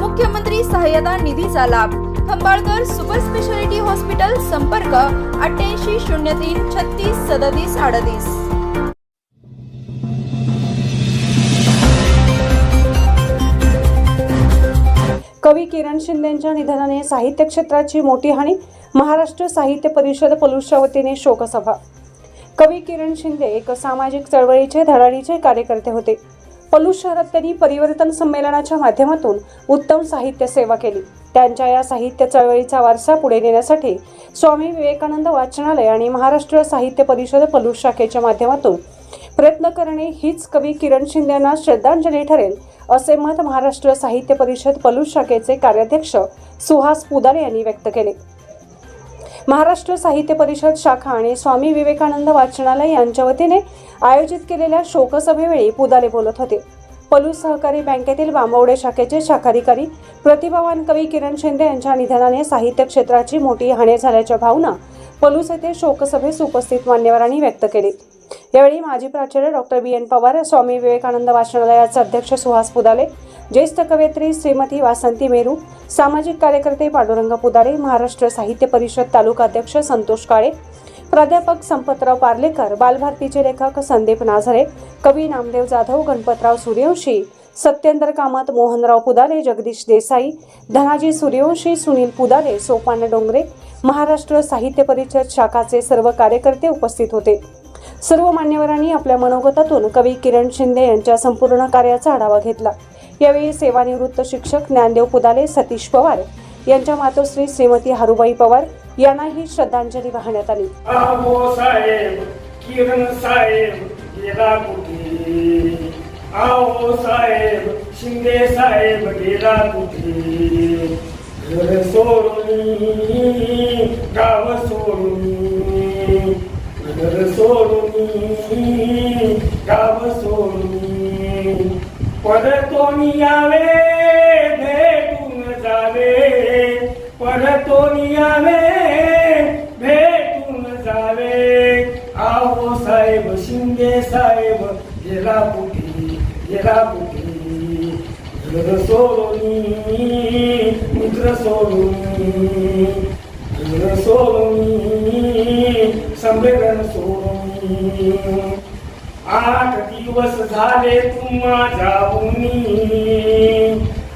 मुख्यमंत्री सहाय्यता निधीचा लाभ. खंबाळकर सुपर स्पेशालिटी हॉस्पिटल संपर्क अठ्ठ्याऐंशी शून्य तीन छत्तीस सदतीस अडतीस. कवी किरण शिंदेच्या निधनाने साहित्य क्षेत्राची मोठी हानी महाराष्ट्र साहित्य परिषद पलूसच्या वतीने शोकसभा. कवी किरण शिंदे एक सामाजिक चळवळीचे धडाडीचे कार्यकर्ते होते. पलूस शहरात त्यांनी परिवर्तन संमेलनाच्या माध्यमातून उत्तम साहित्य सेवा केली. त्यांच्या या साहित्य चळवळीचा वारसा पुढे नेण्यासाठी स्वामी विवेकानंद वाचनालय आणि महाराष्ट्र साहित्य परिषद पलूस शाखेच्या माध्यमातून प्रयत्न करणे हीच कवी किरण शिंदे यांना श्रद्धांजली ठरेल असे मत महाराष्ट्र साहित्य परिषद पलूस शाखेचे कार्याध्यक्ष सुहास पुदारे यांनी व्यक्त केले. महाराष्ट्र साहित्य परिषद शाखा आणि स्वामी विवेकानंद वाचनालय यांच्या वतीने आयोजित केलेल्या शोकसभेवेळी पुदाले बोलत होते. पलूस सहकारी बँकेतील बांबवडे शाखेचे शाखाधिकारी प्रतिभावान कवी किरण शिंदे यांच्या निधनाने साहित्य क्षेत्राची मोठी हानी झाल्याच्या भावना पलूस येथे शोकसभेस उपस्थित मान्यवरांनी व्यक्त केली. यावेळी माजी प्राचार्य doctor B N Pawar Swami Vivekananda वाचनालयाचे अध्यक्ष सुहास पुदाले ज्येष्ठ कवयित्री श्रीमती वासंती मेरू सामाजिक कार्यकर्ते पांडुरंग पुदारे महाराष्ट्र साहित्य परिषद तालुका अध्यक्ष संतोष काळे प्राध्यापक संपतराव पार्लेकर बालभारतीचे लेखक संदीप नाझरे कवी नामदेव जाधव गणपतराव सूर्यवंशी सत्येंद्र कामत मोहनराव पुदारे जगदीश देसाई धनाजी सूर्यवंशी सुनील पुदारे सोपान डोंगरे महाराष्ट्र साहित्य परिषद शाखाचे सर्व कार्यकर्ते उपस्थित होते. सर्व मान्यवरांनी आपल्या मनोगतातून कवी किरण शिंदे यांच्या संपूर्ण कार्याचा आढावा घेतला. यावेळी सेवानिवृत्त शिक्षक ज्ञानदेव पुदाले सतीश पवार यांच्या मातोश्री श्रीमती हरुबाई पवार यांनाही श्रद्धांजली वाहण्यात आली. किरण साहेब गेला कुठे? साहेब शिंदे साहेब गेला कुठे? घर सोडून गाव सोडून घर सोडून गाव सोडून. परतून यावे भेटून जावे परतून यावे भेटून जावे आहो साहेब शिंदे साहेब गेला कुठे गेला कुठे घर सोडून मित्र सोडून घर सोडून संमेलन सोडून आठ दिवस झाले तुम्हा जाऊनी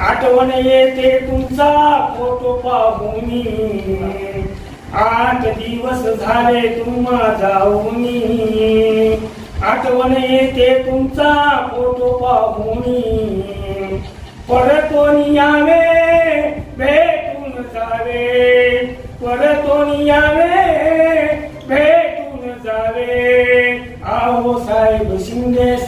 आठवण येते तुमचा फोटो पाहूनी. आठ दिवस झाले तुम्हा जाऊनी आठवण येते तुमचा फोटो पाहूनी. परतून यावे भेटून जावे. परतून यावे continuous